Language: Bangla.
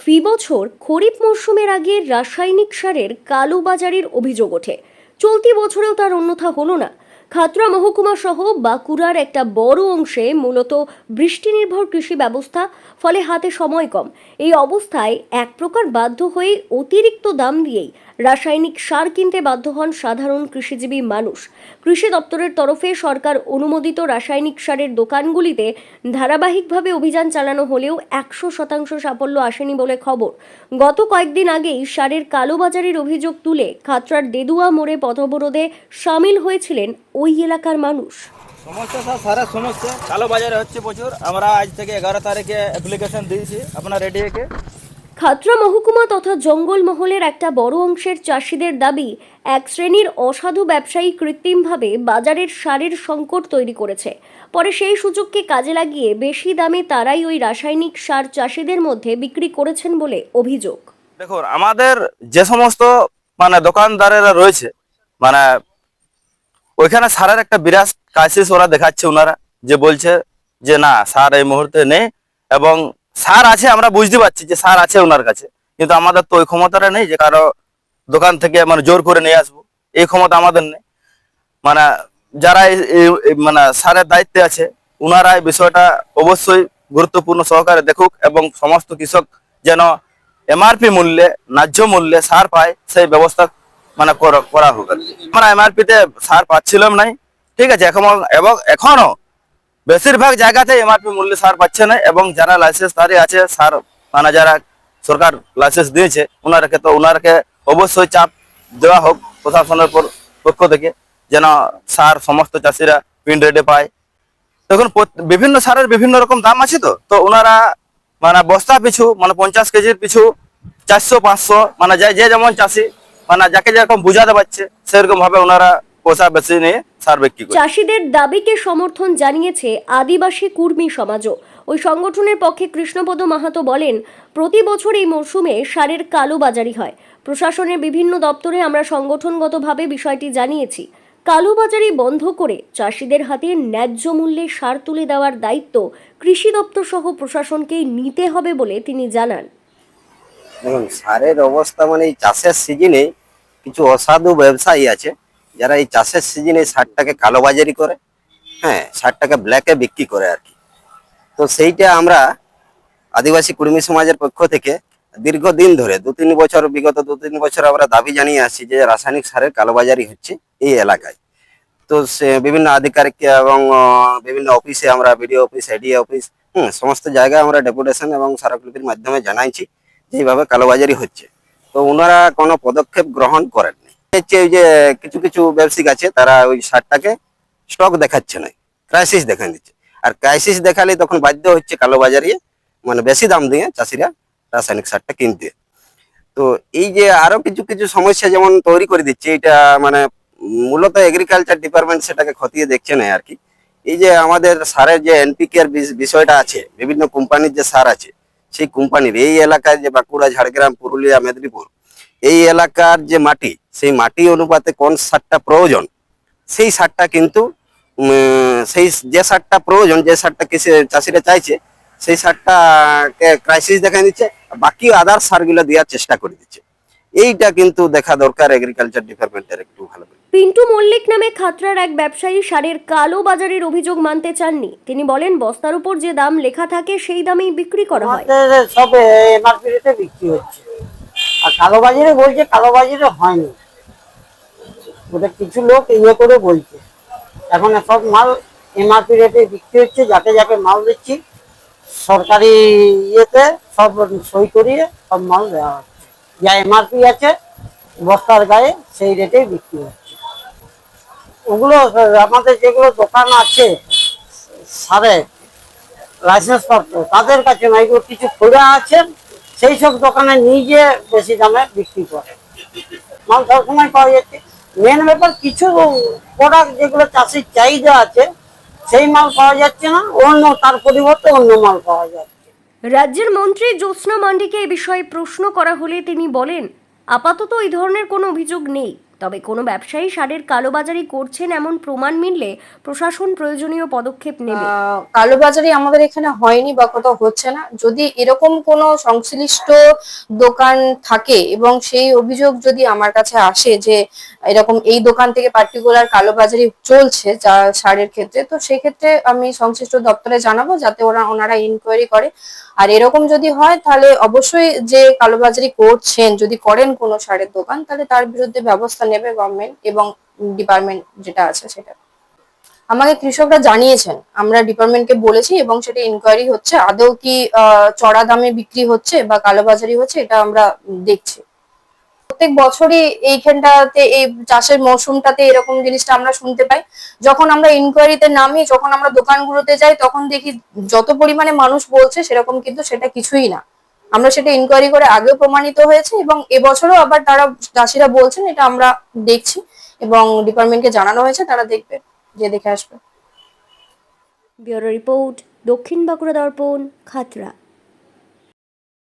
ফি বছর খরিফ মরশুমের আগে রাসায়নিক সারের কালোবাজারির অভিযোগ ওঠে। চলতি বছরেও তার অন্যথা হলো না। খাতরা মহকুমা সহ বাঁকুড়ার একটা বড় অংশে মূলত বৃষ্টি নির্ভর কৃষি ব্যবস্থা, ফলে হাতে সময় কম। এই অবস্থায় এক প্রকার বাধ্য হয়ে অতিরিক্ত দাম দিয়েই রাসায়নিক সার কিনতে বাধ্য হন সাধারণ কৃষিজীবী মানুষ। কৃষি দপ্তরের তরফে সরকার অনুমোদিত রাসায়নিক সারের দোকানগুলিতে ধারাবাহিকভাবে অভিযান চালানো হলেও একশো শতাংশ সাফল্য আসেনি বলে খবর। গত কয়েকদিন আগেই সারের কালোবাজারির অভিযোগ তুলে খাতড়ার দেদুয়া মোড়ে পথবরোধে সামিল হয়েছিলেন ওই এলাকার মানুষ। সমস্যা স্যার সারা সমস্যা। কালো বাজারে হচ্ছে প্রচুর। আমরা আজ থেকে এগারো তারিখে অ্যাপ্লিকেশন দিয়েছি আপনার রেডিওকে খাতড়া মহকুমা তথা জঙ্গলমহলের একটা বড় অংশের চাষিদের দাবি, এক শ্রেণির অসাধু ব্যবসায়ী কৃত্রিমভাবে বাজারের সারের সংকট তৈরি করেছে। পরে সেই সুযোগকে কাজে লাগিয়ে বেশি দামে তারাই ওই রাসায়নিক সার চাষিদের মধ্যে বিক্রি করেছেন বলে অভিযোগ। দেখুন, আমাদের যে সমস্ত মানে দোকানদারেরা রয়েছে মানে ওইখানে সারের একটা বিরাট ক্রাইসিস ওরা দেখাচ্ছে ওনারা যে বলছে যে না, সার এই মুহূর্তে নেই এবং সার আছে, আমরা বুঝতে পারছি যে সার আছে ওনার কাছে। কিন্তু আমাদের তো ওই ক্ষমতাটা নেই যে কারও দোকান থেকে মানে জোর করে নিয়ে আসব। এই ক্ষমতা আমাদের নেই। মানে যারা মানে সারের দায়িত্বে আছে ওনারা এই বিষয়টা অবশ্যই গুরুত্বপূর্ণ সহকারে দেখুক এবং সমস্ত কৃষক যেন এমআরপি মূল্যে, ন্যায্য মূল্যে সার পায়, সেই ব্যবস্থা মানে করা- হোক। আমরা এমআরপি তে সার পাচ্ছিলাম নাই। ঠিক আছে, এখন, এবং এখনও বেশিরভাগ জায়গাতে এমআরপি মূল্যে সার পাচ্ছে না এবং যারা লাইসেন্স তারই আছে, সার মানে যারা সরকার লাইসেন্স দিয়েছে ওনারাকে তো ওনারকে অবশ্যই চাপ দেওয়া হোক প্রশাসনের পর- পক্ষ থেকে যেন সার সমস্ত চাষিরা পিন রেটে পায়। দেখুন বিভিন্ন সারের বিভিন্ন রকম দাম আছে তো তো ওনারা মানে বস্তা পিছু মানে পঞ্চাশ কেজির পিছু চারশো, পাঁচশো মানে যে যেমন চাষি মানে যাকে যেরকম বুঝাতে পারছে সেরকম ভাবে ওনারা পয়সা বেশি নিয়ে সার বিক্রি করে? চাষিদের দাবিকে সমর্থন জানিয়েছে আদিবাসী কুর্মী সমাজও। ওই সংগঠনের পক্ষে কৃষ্ণপদ মাহাতো বলেন প্রতি বছর এই মরশুমে সারের কালোবাজারি হয়। প্রশাসনের বিভিন্ন দপ্তরে আমরা সংগঠনগতভাবে বিষয়টি জানিয়েছি। কালোবাজারি বন্ধ করে চাষিদের হাতে ন্যায্য মূল্যে সার তুলে দেওয়ার দায়িত্ব কৃষি দপ্তর সহ প্রশাসনকে নিতে হবে বলে তিনি জানান। দেখুন সারের অবস্থা মানে চাষের সিজনে কিছু অসাধু ব্যবসায়ী আছে যারা এই চাষের সিজনে সারটাকে কালোবাজারি করে হ্যাঁ সারটাকে ব্ল্যাকে বিক্রি করে আর কি। তো সেইটা আমরা আদিবাসী কুর্মী সমাজের পক্ষ থেকে দীর্ঘদিন ধরে দু তিন বছর, বিগত দু তিন বছর আমরা দাবি জানিয়ে আসছি যে রাসায়নিক সারের কালোবাজারি হচ্ছে এই এলাকায়। তো সে বিভিন্ন আধিকারিক এবং বিভিন্ন অফিসে আমরা বিডিও অফিস এডিএ অফিস, হুম, সমস্ত জায়গায় আমরা ডেপুটেশন এবং স্মারকলিপির মাধ্যমে জানাইছি যে এইভাবে কালোবাজারি হচ্ছে। তো ওনারা কোনো পদক্ষেপ গ্রহণ করেননি হচ্ছে ওই যে কিছু কিছু ব্যবসায়িক আছে, তারা ওই সারটাকে স্টক দেখাচ্ছে না ক্রাইসিস দেখা দিচ্ছে। আর ক্রাইসিস দেখালে তখন বাধ্য হচ্ছে কালোবাজারি মানে বেশি দাম দিয়ে চাষিরা রাসায়নিক সারটা কিনতে। তো এই যে আরও কিছু কিছু সমস্যা যেমন তৈরি করে দিচ্ছে, এটা মানে মূলত এগ্রিকালচার ডিপার্টমেন্ট সেটাকে খতিয়ে দেখছে না আর কি। এই যে আমাদের সারের যে এনপিকে এর বিষয়টা আছে, বিভিন্ন কোম্পানির যে সার আছে, সেই কোম্পানির এই এলাকায় যে বাঁকুড়া, ঝাড়গ্রাম, পুরুলিয়া, মেদিনীপুর এই এলাকার যে মাটি সেই মাটি অনুপাতে কোন সারটা প্রয়োজন? সেই সারটা কিন্তু উম, সেই যে সারটা প্রয়োজন যে সারটা কৃষি চাষিরা চাইছে সেই সারটা ক্রাইসিস দেখা দিচ্ছে বাকি আদার সারগুলো দেওয়ার চেষ্টা করে দিচ্ছে। এইটা কিন্তু দেখা দরকার এগ্রিকালচার ডিপার্টমেন্টের একটু ভালো পিন্টু মল্লিক নামে খাতরার এক ব্যবসায়ী সারের কালো বাজারের অভিযোগ মানতে চাননি। তিনি বলেন বস্তার উপর যে দাম লেখা থাকে সেই দামেই বিক্রি করা হয়। সব এমআরপি রেটে বিক্রি হচ্ছে। আর কালোবাজারে বলছে কালোবাজারে হয়নি। ওদের কিছু লোক ইয়ে করে বলছে। এখন সব মাল এমআরপি রেটে বিক্রি হচ্ছে, যাকে যাকে মাল দিচ্ছি, সরকারি ইয়েতে সব সই করিয়ে সব মাল দেওয়া হচ্ছে। যা এমআরপি আছে, বস্তার গায়ে সেই রেটেই বিক্রি হচ্ছে। ওগুলো, আমাদের যেগুলো দোকান আছে, সারে লাইসেন্স প্রাপ্ত তাদের কাছে না, এগুলো কিছু খোলা আছে? সেই সব দোকানে নিজে বেশি দামে বিক্রি করে। মাল সবসময় পাওয়া যাচ্ছে। মেন ব্যাপার কিছু প্রোডাক্ট যেগুলো চাষির চাহিদা আছে, সেই মাল পাওয়া যাচ্ছে না, অন্য তার পরিবর্তে অন্য মাল পাওয়া যাচ্ছে। রাজ্যের মন্ত্রী জ্যোৎস্না মান্ডিকে এ বিষয়ে প্রশ্ন করা হলে তিনি বলেন, আপাতত এই ধরনের কোনো অভিযোগ নেই। তবে কোনো ব্যবসায়ী সারের কালোবাজারি করছেন এমন প্রমাণ মিললে প্রশাসন প্রয়োজনীয় পদক্ষেপ নেবে। কালোবাজারি আমাদের এখানে হয়নি বা কোথাও হচ্ছে না। যদি এরকম কোনো সংশ্লিষ্ট দোকান থাকে এবং সেই অভিযোগ যদি আমার কাছে আসে যে এরকম এই দোকান থেকে পার্টিকুলার কালোবাজারি চলছে যা সারের ক্ষেত্রে, তো সেক্ষেত্রে আমি সংশ্লিষ্ট দপ্তরে জানাব যাতে ওরা, ওনারা ইনকোয়ারি করে। আর এরকম যদি হয়, তাহলে অবশ্যই যে কালোবাজারি করছেন, যদি করেন কোনো সারের দোকান, তাহলে তার বিরুদ্ধে ব্যবস্থা নেবে গভর্নমেন্ট এবং ডিপার্টমেন্ট যেটা আছে সেটা। আমাকে কৃষকরা জানিয়েছেন, আমরা ডিপার্টমেন্টকে বলেছি এবং সেটা ইনকোয়ারি হচ্ছে, আদৌ কি চড়া দামে বিক্রি হচ্ছে বা কালোবাজারি হচ্ছে এটা আমরা দেখছি। প্রত্যেক বছরই এইখানটাতে, এই চাষের মরশুমটাতে এরকম জিনিসটা আমরা শুনতে পাই। যখন আমরা ইনকোয়ারিতে নামি, যখন আমরা দোকানগুলোতে যাই, তখন দেখি যত পরিমাণে মানুষ বলছে, সেরকম কিন্তু সেটা কিছুই না। আমরা সেটা ইনকোয়ারি করে আগেও প্রমাণিত হয়েছে এবং এবছরও আবার তারা চাষিরা বলছেন এটা আমরা দেখছি এবং ডিপার্টমেন্টকে জানানো হয়েছে, তারা দেখবে যে দেখে আসবে। ব্যুরো রিপোর্ট, দক্ষিণ বাঁকুড়া দর্পণ খাতড়া